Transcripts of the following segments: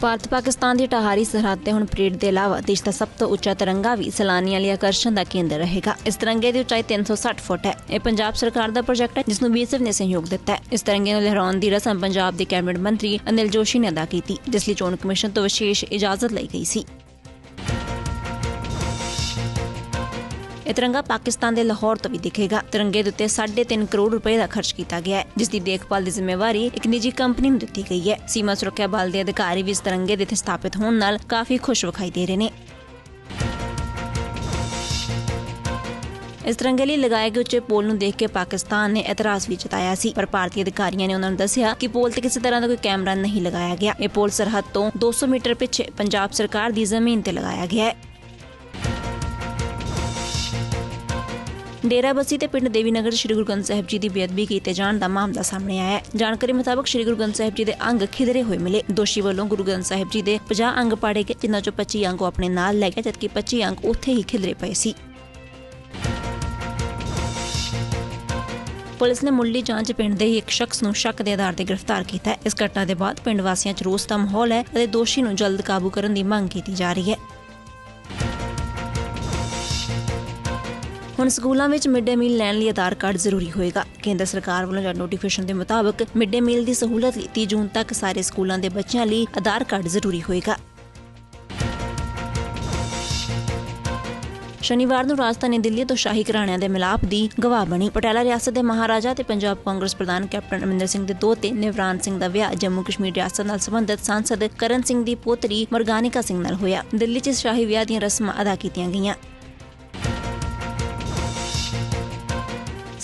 ਭਾਰਤ ਪਾਕਿਸਤਾਨ ਦੀ ਟਹਾਰੀ ਸਰਹੱਦ ਤੇ ਹੁਣ ਪਰੇਡ ਦੇ ਇਲਾਵਾ ਦੇਸ਼ ਦਾ ਸਭ ਤੋਂ ਉੱਚਾ ਤਿਰੰਗਾ ਵੀ ਸੈਲਾਨੀਆਂ ਲਈ ਆਕਰਸ਼ਣ ਦਾ ਕੇਂਦਰ ਰਹੇਗਾ। ਇਸ ਤਿਰੰਗੇ ਦੀ ਉਚਾਈ 360 ਫੁੱਟ ਹੈ। ਇਹ ਪੰਜਾਬ ਸਰਕਾਰ ਦਾ ਪ੍ਰੋਜੈਕਟ ਹੈ ਜਿਸ ਨੂੰ ਬੀਐਸਐਫ ਨੇ ਸਹਿਯੋਗ ਦਿੱਤਾ ਹੈ। ਇਸ ਤਿਰੰਗੇ ਨੂੰ ਲਹਿਰਾਉਣ ਦੀ ਰਸਮ ਪੰਜਾਬ ਦੇ ਕੈਬਨਿਟ ਮੰਤਰੀ ਅਨਿਲ ਜੋਸ਼ੀ ਨੇ ਅਦਾ ਕੀਤੀ, ਜਿਸ ਲਈ ਚੋਣ ਕਮਿਸ਼ਨ ਤੋਂ ਵਿਸ਼ੇਸ਼ ਇਜਾਜ਼ਤ ਲਈ ਗਈ ਸੀ। ਇਹ ਤਿਰੰਗਾ ਪਾਕਿਸਤਾਨ ਦੇ ਲਾਹੌਰ ਤੋਂ ਵੀ ਦਿਖੇਗਾ। ਤਿਰੰਗੇ ਦੇ ਉੱਤੇ 3.5 ਕਰੋੜ ਰੁਪਏ ਦਾ ਖਰਚ ਕੀਤਾ ਗਿਆ ਹੈ, ਜਿਸ ਦੀ ਦੇਖਭਾਲ ਦੀ ਜ਼ਿੰਮੇਵਾਰੀ ਇੱਕ ਨਿੱਜੀ ਕੰਪਨੀ ਨੂੰ ਦਿੱਤੀ ਗਈ ਹੈ। ਸੀਮਾ ਸੁਰੱਖਿਆ ਬਲ ਦੇ ਅਧਿਕਾਰੀ ਵੀ ਇਸ ਤਿਰੰਗੇ ਦੇ ਇੱਥੇ ਸਥਾਪਿਤ ਹੋਣ ਨਾਲ ਕਾਫੀ ਖੁਸ਼ ਵਿਖਾਈ ਦੇ ਰਹੇ ਨੇ। ਇਸ ਤਿਰੰਗੇ ਲਈ ਲਗਾਏ ਗਏ ਉੱਚੇ ਪੋਲ ਨੂੰ ਦੇਖ ਕੇ ਪਾਕਿਸਤਾਨ ਨੇ ਇਤਰਾਜ਼ ਵੀ ਜਤਾਇਆ ਸੀ, ਪਰ ਭਾਰਤੀ ਅਧਿਕਾਰੀਆਂ ਨੇ ਉਹਨਾਂ ਨੂੰ ਦੱਸਿਆ ਕਿ ਪੋਲ ਤੇ ਕਿਸੇ ਤਰ੍ਹਾਂ ਦਾ ਕੋਈ ਕੈਮਰਾ ਨਹੀਂ ਲਗਾਇਆ ਗਿਆ। ਇਹ ਪੋਲ ਸਰਹੱਦ ਤੋਂ 200 ਮੀਟਰ ਪਿੱਛੇ ਪੰਜਾਬ ਸਰਕਾਰ ਦੀ ਜ਼ਮੀਨ ਤੇ ਲਗਾਇਆ ਗਿਆ ਹੈ। ਡੇਰਾਬੱਸੀ ਤੇ ਪਿੰਡ ਦੇਵੀਨਗਰ ਸ਼੍ਰੀ ਗੁਰੂ ਗ੍ਰੰਥ ਸਾਹਿਬ ਜੀ ਦੀ ਬੇਅਦਬੀ ਕੀਤੇ ਜਾਣ ਦਾ ਮਾਮਲਾ ਸਾਹਮਣੇ ਆਇਆ ਹੈ। ਜਾਣਕਾਰੀ ਮੁਤਾਬਕ ਸ਼੍ਰੀ ਗੁਰੂ ਗ੍ਰੰਥ ਸਾਹਿਬ ਜੀ ਦੇ ਅੰਗ ਖਿਦਰੇ ਹੋਏ ਮਿਲੇ। ਦੋਸ਼ੀ ਵੱਲੋਂ ਗੁਰੂ ਗ੍ਰੰਥ ਸਾਹਿਬ ਜੀ ਦੇ 50 ਅੰਗ ਪਾੜੇ ਗਏ, ਜਿਨ੍ਹਾਂ ਚੋਂ 25 ਅੰਗ ਉਹ ਆਪਣੇ ਨਾਲ ਲੈ ਗਿਆ ਜਦਕਿ 25 ਅੰਗ ਉੱਥੇ ਹੀ ਖਿਦਰੇ ਪਏ ਸੀ। ਪੁਲਿਸ ਨੇ ਮੁੱਢਲੀ ਜਾਂਚ ਪਿੰਡ ਦੇ ਹੀ ਇੱਕ ਸ਼ਖਸ ਨੂੰ ਸ਼ੱਕ ਦੇ ਆਧਾਰ ਤੇ ਗ੍ਰਿਫਤਾਰ ਕੀਤਾ ਹੈ। ਇਸ ਘਟਨਾ ਦੇ ਬਾਅਦ ਪਿੰਡ ਵਾਸੀਆਂ 'ਚ ਰੋਸ ਦਾ ਮਾਹੌਲ ਹੈ ਅਤੇ ਦੋਸ਼ੀ ਨੂੰ ਜਲਦ ਕਾਬੂ ਕਰਨ ਦੀ ਮੰਗ ਕੀਤੀ ਜਾ ਰਹੀ ਹੈ। ਹੁਣ ਸਕੂਲਾਂ ਵਿੱਚ ਮਿਡ ਡੇ ਮੀਲ ਲੈਣ ਲਈ ਆਧਾਰ ਕਾਰਡ ਜ਼ਰੂਰੀ ਹੋਏਗਾ। ਕੇਂਦਰ ਸਰਕਾਰ ਵੱਲੋਂ ਜਾਰੀ ਨੋਟੀਫਿਕੇਸ਼ਨ ਦੇ ਮੁਤਾਬਕ ਮਿਡ ਡੇ ਮੀਲ ਦੀ ਸਹੂਲਤ ਲਈ 30 ਜੂਨ ਤੱਕ ਸਾਰੇ ਸਕੂਲਾਂ ਦੇ ਬੱਚਿਆਂ ਲਈ ਆਧਾਰ ਕਾਰਡ ਜ਼ਰੂਰੀ ਹੋਏਗਾ। ਸ਼ਨੀਵਾਰ ਨੂੰ ਰਾਜਧਾਨੀ ਦਿੱਲੀ ਤੋਂ ਸ਼ਾਹੀ ਘਰਾਣਿਆਂ ਦੇ ਮਿਲਾਪ ਦੀ ਗਵਾਹ ਬਣੀ। ਪਟਿਆਲਾ ਰਿਆਸਤ ਦੇ ਮਹਾਰਾਜਾ ਤੇ ਪੰਜਾਬ ਕਾਂਗਰਸ ਪ੍ਰਧਾਨ ਕੈਪਟਨ ਅਮਰਿੰਦਰ ਸਿੰਘ ਦੇ ਦੋਤੇ ਨਿਵਰਾਨ ਸਿੰਘ ਦਾ ਵਿਆਹ ਜੰਮੂ ਕਸ਼ਮੀਰ ਰਿਆਸਤ ਨਾਲ ਸੰਬੰਧਿਤ ਸਾਂਸਦ ਕਰਨ ਸਿੰਘ ਦੀ ਪੋਤਰੀ ਮਰਗਾਨਿਕਾ ਸਿੰਘ ਨਾਲ ਹੋਇਆ। ਦਿੱਲੀ 'ਚ ਸ਼ਾਹੀ ਵਿਆਹ ਦੀਆਂ ਰਸਮਾਂ ਅਦਾ ਕੀਤੀਆਂ ਗਈਆਂ।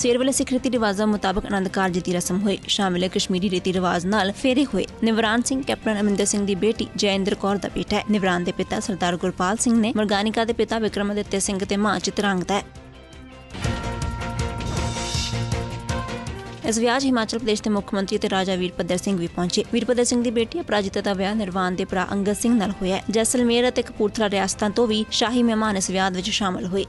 ਸਵੇਰ ਵੇਲੇ ਸਿੱਖ ਰੀਤੀ ਰਿਵਾਜ਼ਾਂ ਮੁਤਾਬਕ ਆਨੰਦ ਕਾਰਜ ਦੀ ਰਸਮ ਹੋਈ ਸ਼ਾਮਿਲ ਕਸ਼ਮੀਰੀ ਰੀਤੀ ਰਿਵਾਜ ਨਾਲ ਫੇਰੇ ਹੋਏ। ਨਿਵਰਾਨ ਸਿੰਘ, ਕੈਪਟਨ ਅਮਰਿੰਦਰ ਸਿੰਘ ਦੀ ਬੇਟੀ ਜੈਇੰਦਰ ਕੌਰ ਦਾ ਬੇਟਾ ਹੈ। ਨਿਵਰਾਨ ਦੇ ਪਿਤਾ ਸਰਦਾਰ ਗੁਰਪਾਲ ਸਿੰਘ ਨੇ ਮਰਗਾਨਿਕਾ ਦੇ ਪਿਤਾ ਵਿਕਰਮਾਦਿੱਤੇ ਸਿੰਘ ਤੇ ਮਾਂ ਚਿਤਰਾਂਗਦਾ ਹੈ। ਇਸ ਵਿਆਹ 'ਚ ਹਿਮਾਚਲ ਪ੍ਰਦੇਸ਼ ਦੇ ਮੁੱਖ ਮੰਤਰੀ ਤੇ ਰਾਜਾ ਵੀਰਪੱਦਰ ਸਿੰਘ ਵੀ ਪਹੁੰਚੇ। ਵੀਰਪੱਦਰ ਸਿੰਘ ਦੀ ਬੇਟੀ ਅਪਰਾਜਿਤਾ ਦਾ ਵਿਆਹ ਨਿਰਵਾਨ ਦੇ ਭਰਾ ਅੰਗਦ ਸਿੰਘ ਨਾਲ ਹੋਇਆ ਜੈਸਲਮੇਰ ਅਤੇ ਕਪੂਰਥਲਾ ਰਿਆਸਤਾਂ ਤੋਂ ਵੀ ਸ਼ਾਹੀ ਮਹਿਮਾਨ ਇਸ ਵਿਆਹ ਵਿੱਚ ਸ਼ਾਮਲ ਹੋਏ।